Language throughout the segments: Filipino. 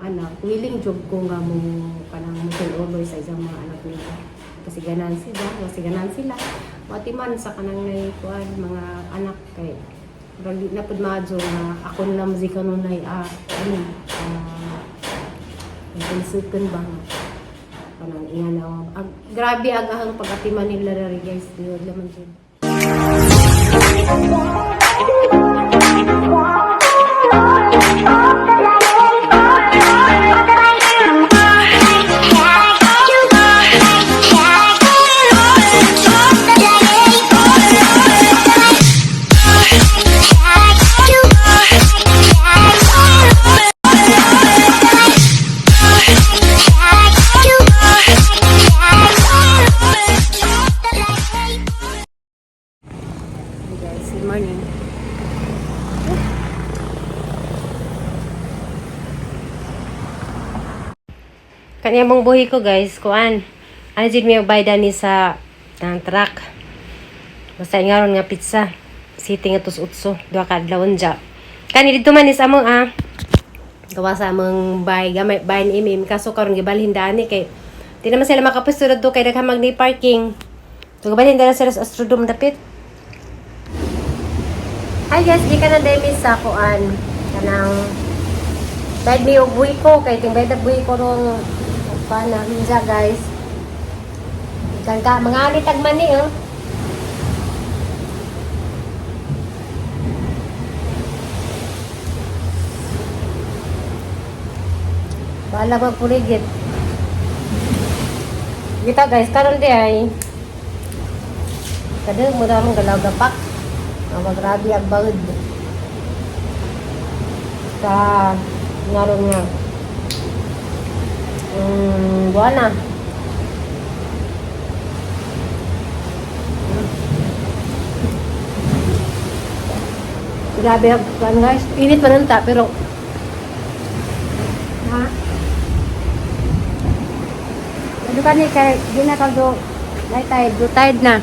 anak, willing job ko nga mo kanang mutul over sa isang mga anak nila. Kasi ganan sila, kasi ganan sila. Matiman sa kanang nay kuan mga anak kay di na pud madyo nga ako na lang mazika nun ay ah ano ah uh, ba kanang iyan na ag, grabe agahang pagatiman nila rin guys diod laman dyan. Kanya mong buhi ko guys, kuan. Ano jud mi bayda ni sa ang truck. Basta ngaron nga pizza. Sitting atos utso, duha ka adlawon ja. Kani dito man is among ah gawa sa among bay gamay bay ni imim kaso karon gibalhin dani kay di naman sila makapwesto dito kay daghang magni parking. So gibalhin dala sila sa Astrodome dapit. Hi guys, di ka na demi sa kuan kanang Bayad og buhi ko kay ting bayad buhi ko rong pa na hinja guys. Kan ka mga ani tagmani oh. Bala ba puligid. Kita guys, karon di ay kadang mo damang galaw gapak. Ang magrabi ang bawid. Sa ngaron nga. Hmm, buwana. Grabe ano guys. Init pa nanta, pero ha? Ano ka ni kay di na kaldo night tide, do tide na.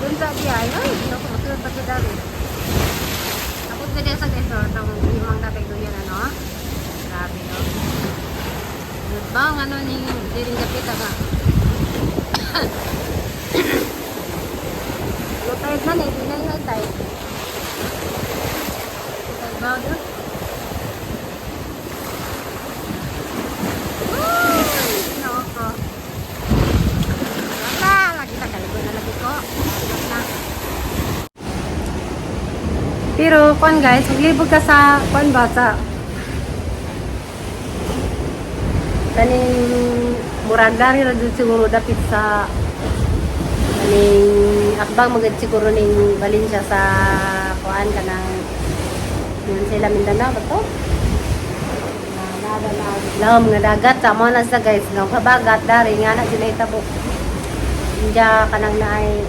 Doon sa biyahe, ay, hindi ako matulog pa sa dami. Ako ka din sa guys, oh, itong limang doon yan, ano? Grabe, no? Ano ba ang ano ni Diring Kapita ba? Low tide man eh, na tide. Tide ba doon? Uy! Nako ko. Wala, lagi na kaligo na lagi ko. Ayos na. Pero, kwan guys, maglibog ka sa, kwan ba, sa kaning murag dari ra dun siguro dapit sa kaning akbang magad siguro ning Valencia sa kuan kanang yun sila Mindanao ba to? Lawom nga dagat. Sa mo na sa guys. Nga kabagat dari nga na sila itabo. Inja kanang naay.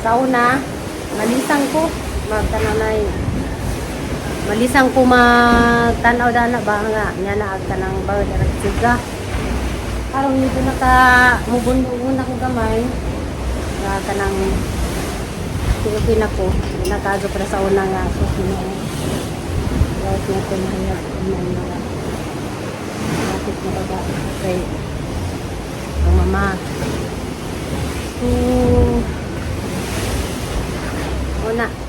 Sauna malisang ko magtanong na malisang ko magtanaw dana ba nga? Nya na ag kanang bawal ra siga karon nito naka mubundungon ako gamay. Nga kanang Pilipin ako. Nakago para sa una nga ako. Right na ito na hayag na mga Lapit na baga. Kay ang mama. So Una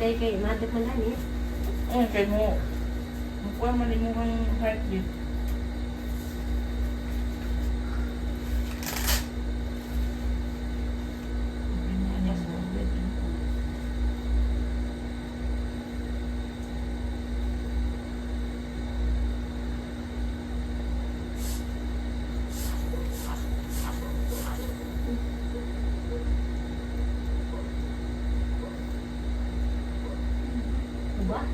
Inday kay madap man ani. Oh, kay mo. Makuha man mo kang heartbeat. Diba?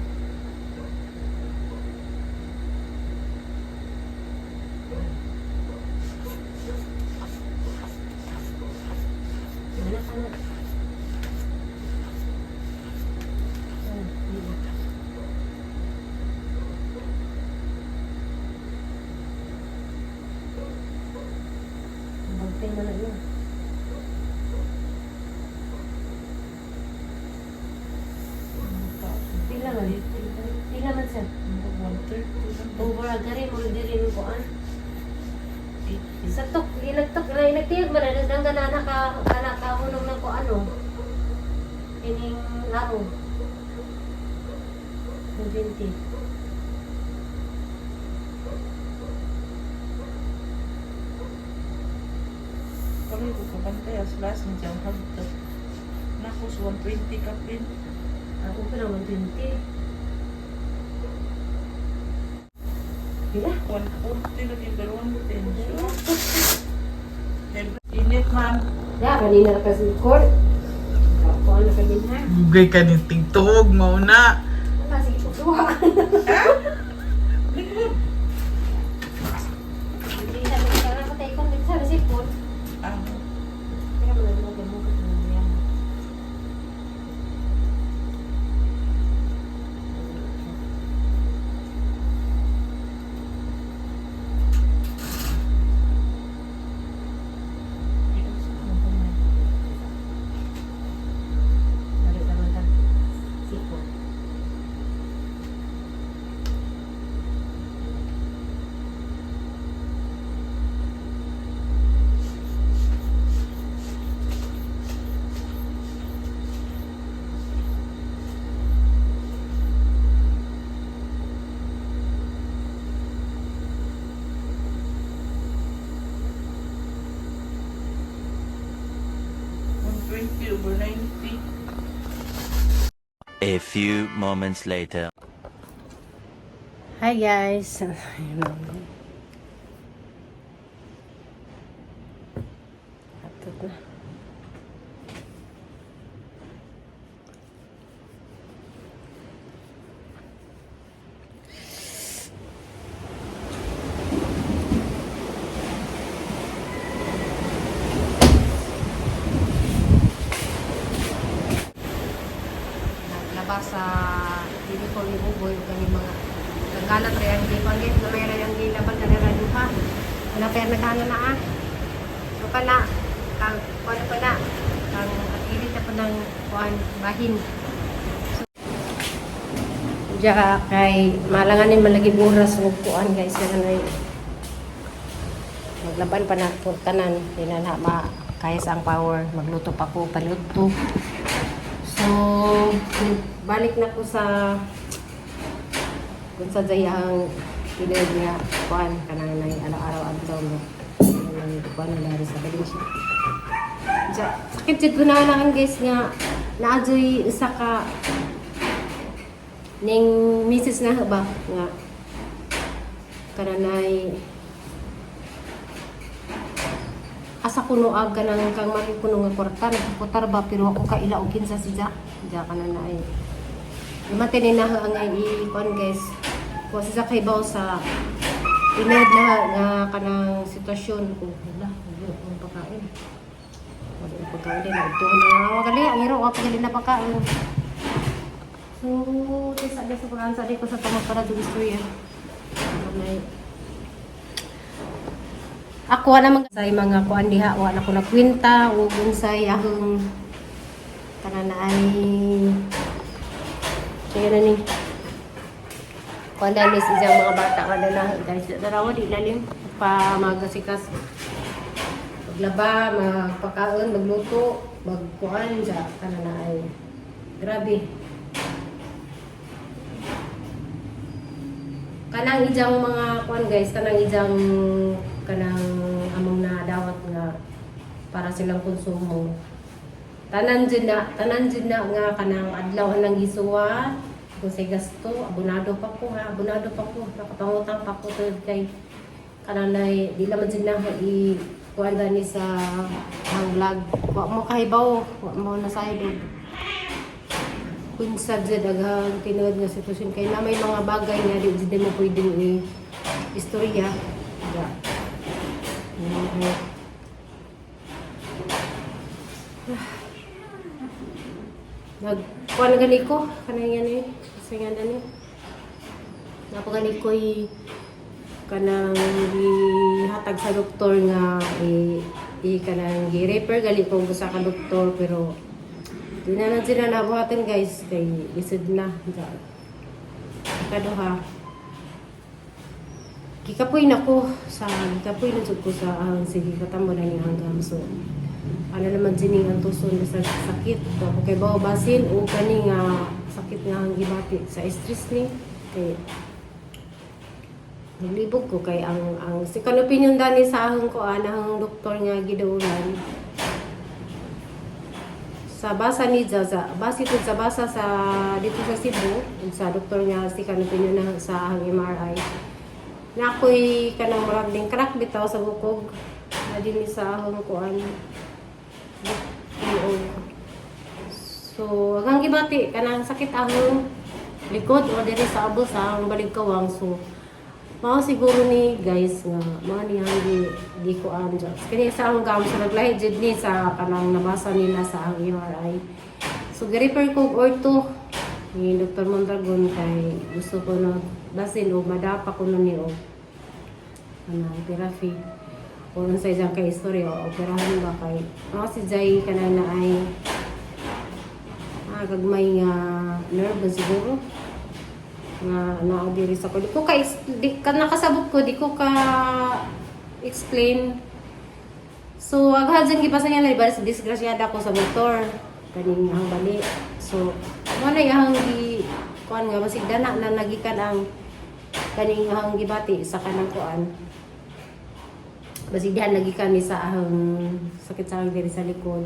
natin man na yun. Pila man. Pila man sir. Over agari mo diri mo kuan. Sa tok, inagtok na inagtiyag man na nang ganana ka kana ka hunong ng ko ano. Ining laro. Yung 20. Kami ko kabantay as last ni Jang Hagtag. Nakos 120 ka pin. Ako pa naman 20. 140 lagi dalawang tensyon. Init man. Ya, kanina na kasi court. Ako ano ka din ha? Bugay ka ni tingtuhog mauna. Sige po duha. Likod. A few moments later. Hi guys. nagkalat rin ang di panggit na may rin ang nilaban na rin duha. Wala pa nagana na ah. So kana kang kuan pa na kang atili ta pa ng kuan bahin. Diya kay malangan ni malagi oras ug kuan guys kana nay maglaban pa na po tanan di na na ma kaya sa ang power magluto pa ko paluto So, balik na ko sa kung sa dayang pinag nga kuan kanang nay araw-araw adlaw mo. Nang kuan na sa Valencia. Ja, sakit jud na lang guys nga naadyoy isa ka ning misis na ba? Nga kananay asa kuno ag kanang kang mari kuno nga kwarta nagputar ba? Pero ako ka ila og kinsa si Ja. Ja kana na ay Lumate ni na ang ay ikon guys ko sa kay baw sa inad na nga kanang sitwasyon ko. Wala wala akong pagkain. Wala akong pagkain din ito na wagali ang iro ako gali na pagkain. So tesa sa sa pagkain sa di ko sa tamang para do istorya may ako na mga say mga kuan diha wa na ko nakwenta ug unsay ahong kana na ay kaya na ni kuan na ni siyang mga bata kada na guys darawa di lalim pa magasikas. Maglaba magpakaon magluto magkuan sa kana na ay grabe. Kanang ijang mga kuan guys kanang ijang kanang among na dawat nga para silang konsumo. Tanan jud na tanan jud na nga kanang adlaw nang gisuwa kung say gasto. Abonado pa ko ha? Abonado pa ko nakapangutang pa ko tud kay kananay. Di naman na i kuan ni sa ang vlog. Wa mo kahibaw. Wa mo na sa idol kung sa dyan aghang tinuod nga sitwasyon. Kay na may mga bagay nga di di mo pwedeng i istorya yeah. Mhm. Nag kuan gani ko. Kanang yan eh kasi nga nani napagani ko i kanang gihatag sa doktor nga i i kanang gi-refer gali ko sa ka doktor pero di na lang sila guys kay isod na. Kaduha Kikapoy na ko sa kikapoy na ko sa ang sige katamo na ni hanggang so ano naman sining ang tuson sa sakit? To kay bawa basin o kani nga sakit nga ang gibati sa stress ni kay naglibog ko kay ang ang second opinion dani sa ahong ko anang doktor nga gidaulan sa basa ni Zaza, base po sa basa sa dito sa Cebu, sa doktor nga kanang opinion na sa ahang MRI. Na ako'y kanang marag din crack bitaw sa bukog. Na din sa ahong kuan. Iog. So, hanggang gibati kanang sakit ahong likod o diri sa abo sa ang baligkawang. So, mao siguro ni guys nga mao ni ang di, ko anja. Kani sa akong gam sa naglahi jud ni sa kanang nabasa nila sa ang MRI. So, gi-refer ko og ortho ni Dr. Mondragon kay gusto ko na basin o madapa ko nun ni o ano, therapy o nun sa isang kay history o operahan ba kay ako si Jay kanay na ay ah, gagmay nga nerve siguro. Nga naa diri sa ko. Di ko ka di ka nakasabot ko di ko ka explain. So aghadyan gipasa niya labi sa disgrasyada ko sa motor kaning ang bali. So mo na yang gi kuan nga basig dana na nagikan ang kaning ang gibati sa kanang kuan. Basig dihan lagi kami sa ahang sakit sa diri sa likod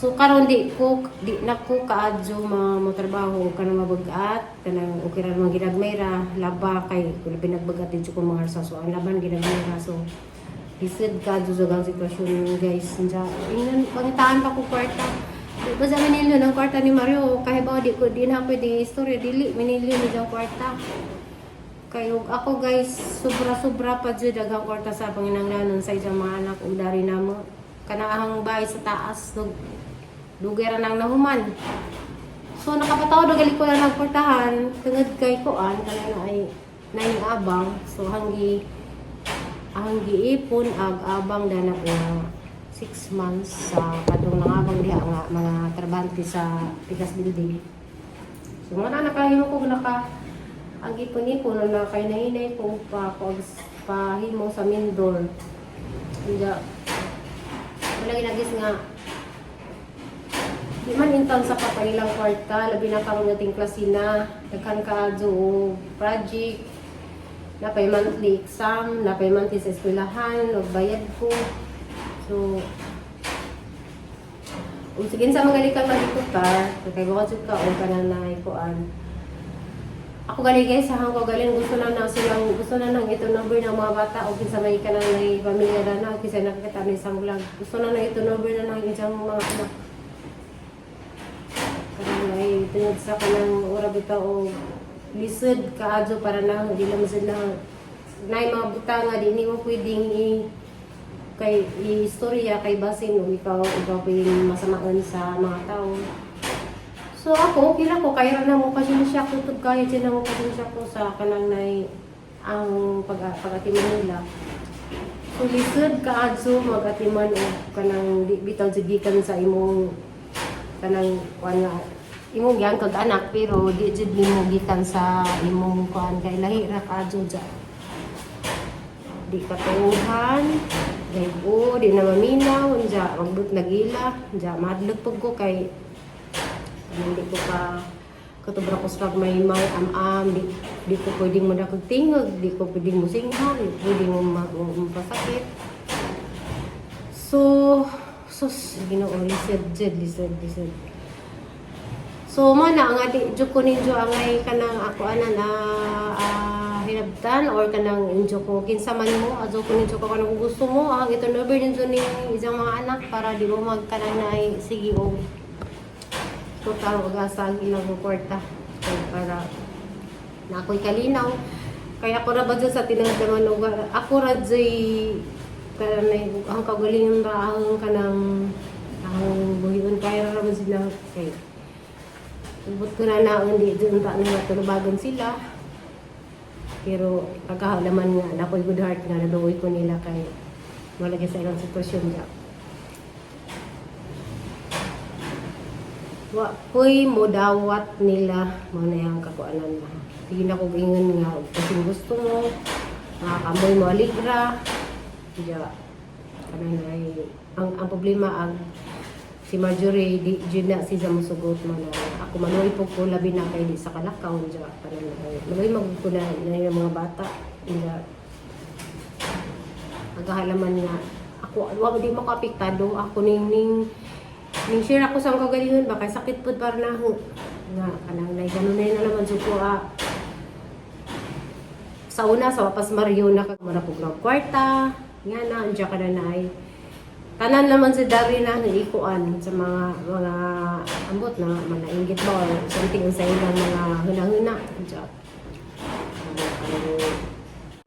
So karon di ko di na ko kaadyo mo trabaho kanang mabagat kanang okay ra mga ginagmay ra laba kay kung labi nagbagat din ko mga harsa so ang laban ginagmay ra so isid kaadyo sa gang sitwasyon guys. Nja ingnan pangitaan pa ko kwarta. Di ba sa minilyo ng kwarta ni Mario kahit ba di ko di na pwede istorya dili minilyo ni jang kwarta. Kayo ako guys sobra sobra pa jud daghang kwarta sa panginanglanon sa isang mga anak ug dari namo kanang bahay sa taas so, Dugay nang nahuman. So nakapataw na gali ko na nagportahan tungod kay kuan kana na ay naing abang. So hanggi hanggi ipon ag abang dana nga 6 months sa kadong nangabang diha nga mga trabante sa Pikas Building. So nga na nakahimo ko naka ang ipon-ipon na kay nahinay ko pa ko pahimo sa Mindor. Kaya wala ginagis nga Di man intang sa kapanilang kwarta, labi na karong nating klasina, daghan ka jo project, napay monthly exam, napay monthly sa eskwelahan, ug bayad ko. So, kung sige sa mga likang malikutar, kay baka jud ka o kanang naikuan. Ako gali guys, sa hangko galing gusto na na silang gusto na nang ito number ng mga bata o kinsa may kanang may pamilya na na kinsa nakita ni isang vlog. Gusto na na ito number na ng isang mga anak tungod sa kanang ora bitaw o lisod kaadyo para na hindi lang sila nay mga butang nga di ni mo pwedeng i kay istorya kay basin o ikaw ikaw pwedeng masamaan sa mga tao. So ako kila ko kaya na mo pasensya ko tug kaya din na mo pasensya ko sa kanang nay ang pag pagatiman nila. So lisod kaadyo magatiman o kanang di bitaw jigikan sa imong kanang kuan imong giangkod anak pero di jud nimo gikan sa imong kuan kay lahi ra kadyo dya di katuhan gaybo di na maminaw dya magbut nagila dya madlog pug ko kay hindi ko pa katubra ko sa may may am-am di, di ko pwedeng mo dakog tingog di ko pwedeng mo singhan di pwedeng mapasakit so sus ginoo lisod jud lisod lisod So mo na nga di jud ko ninyo angay kanang ako ana na ah, hinabtan or kanang injo ko. Kinsa man mo ajo ko ninyo ko kanang gusto mo ang ito number ninyo ni isang mga anak para di mo magkanang na sige o total og asa ang ilang kwarta so, para na ako'y kalinaw. Kaya ako ra ba sa tinagdaman lugar? Ako ra jay kanang ang kagalingan ra ang kanang ang buhiwan kaya ra ba sila? Kay Ubot ko na naon di doon ta na tulubagan sila. Pero pagkahalaman nga, nakoy good heart nga naluoy ko nila kay Malagi sa ilang sitwasyon dyan. Wa po'y mo dawat nila mo na yung kakuanan na. Hindi na ko ingon nga kasi gusto mo makakamoy mo aligra. Diya. Kanang ay ang ang problema ang si Marjorie di jud na si musugot mo na ako manoy po ko labi na kay di sa kalakaw diya kanang ay manoy magko na na yung mga bata diya agahalaman nga ako wa di mo apektado ako ning ning ning share ako sa mga kay sakit pud para na nga kanang nay ganun na na naman jud ko ah. Sa una sa wapas Mario na kag ng kwarta. Nga na andiya ka na naay tanan naman si Dari na ikuan sa mga mga ambot na manainggit ba or something sa ilang mga huna-huna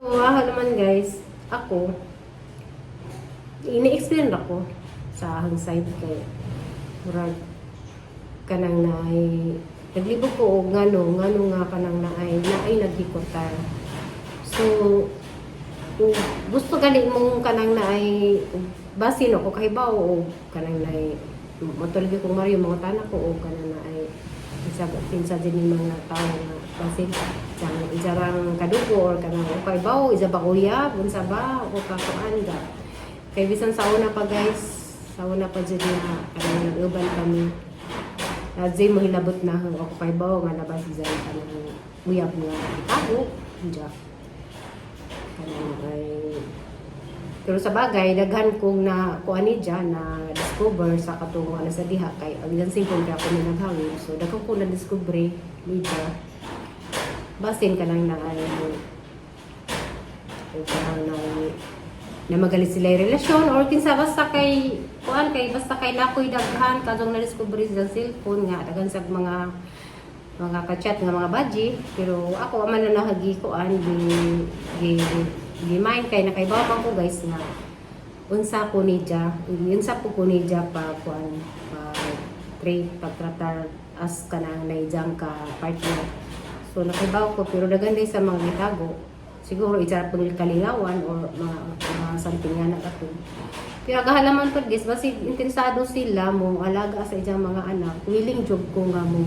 So, ah, naman guys, ako, ini-explain ako sa ahang side kay murag kanang naay naglibog ko og ngano ngano nga kanang naay naay naghikotar so kung gusto gali mong kanang naay basin ako kay bawo o kanang naay matulog ko Mario mga tanak ko o kanang naay isa pinsa din yung mga tao nga basin isang isarang kadugo or kanang o kay bawo isa ba kuya unsa ba? O kakuan ga kay bisan sa una pa guys sa una pa dyan na kanang nag-uban kami Radzi mo hilabot na ang ako kay bawo nga labas sa kanang uyab nga itago diya kanang ay pero sa bagay daghan kong na kuan ni dyan na discover sa katong ano sa diha. Kay ang ilang singkong kaya ako naghangin so daghan ko na discover ni dyan basin ka lang na ay o parang na na magalit sila yung relasyon or kinsa basta kay kuan kay basta kay nakoy daghan kadong na discover sa cellphone nga daghan sa mga mga ka-chat nga mga badge. Pero ako man na nahagi ko an gi gi gi mind kay nakaibaw ko guys nga unsa ko ni ja unsa po ko ni ja pa kuan pa trade pagtratar as kanang naijang ka partner so nakaibaw ko pero daghan day sa mga gitago siguro isa pang kalilawan or mga, mga something nga na kato pero agahalaman po guys, basi interesado sila mo alaga sa isang mga anak. Willing job ko nga mo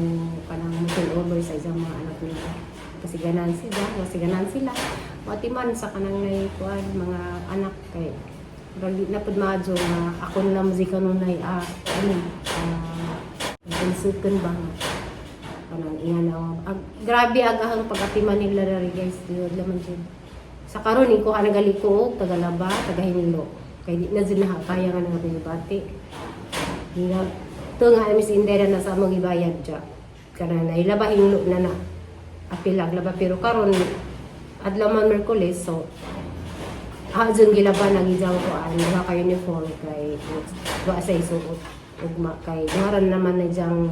kanang mo over sa isang mga anak nila. Kasi ganan sila, kasi ganan sila. Mati man sa kanang nay kuan mga anak kay di na pud madyo nga ako na lang kanun nay ah ano ah uh, ba? Kanang iyan ag, grabe agahang pagatiman nila rin guys. Diod laman dyan. Sa karon ko hanagali ko tagalaba tagahinlo kay di na dyan na kaya nga nga pinibati nga to nga mis indera na sa among ibayad dya. Kana na ilaba hinlo na. Na apilag laba pero karon adlaw man Merkulis so Hazon gilaba nang ijaw ko an nga ka uniform kay wa sa isuot ugma kay ngaran naman na diyang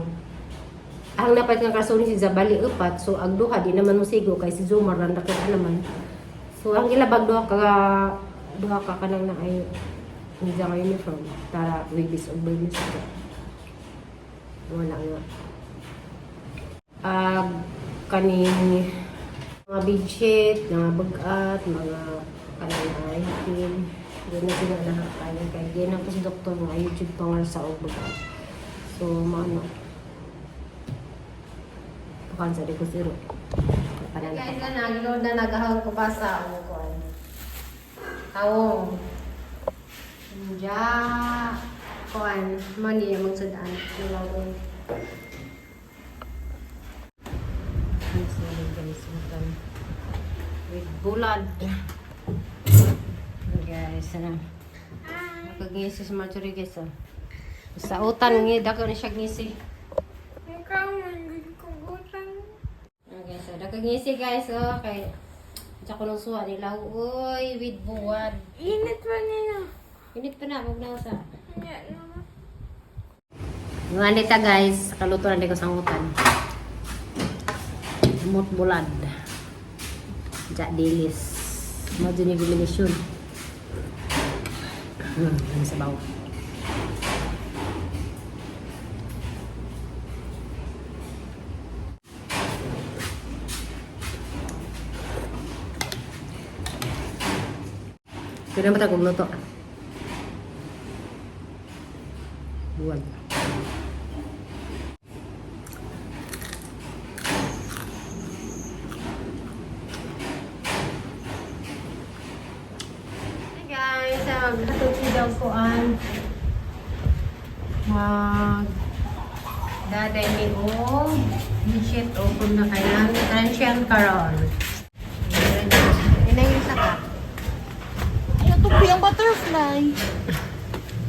ang napat nga kaso ni si Zabali upat so ang duha di naman mo sigo kay si Zumar lang nakita naman. So ang ilabag duha ka duha ka kanang na ay hindi nga uniform tara babies o babies. Wala nga. Ag kaning mga bedsheet, mga bagat, mga na itin Doon na sila lahat tayo kay di na po si doktor nga YouTube pa nga sa bagat so maano Pakan sa di ko zero. Guys, na nagload na nagahawag ko pa sa ano ko. Tawong. Ja. Kuan, yung magsudaan. Nilawin. Sorry guys, makan. Bulad. Guys, ano. Nakagngisi sa Marjorie guys. ah. Sa utan, ngidako na siya ngisi. Ikaw, nagkugutan. Okay, so nakagngisi guys, oh, kay Diyan ko nung suha nila. Uy, with buwan. Init pa nila. Init pa na, huwag na sa. Naman. Mga nita guys, kaluto na ko sangutan. Mut Jack delis mau dyan yung combination. Hmm, ang sabaw. Kaya kita ako magluto. Buat. Buat.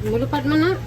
Mulupad mo na.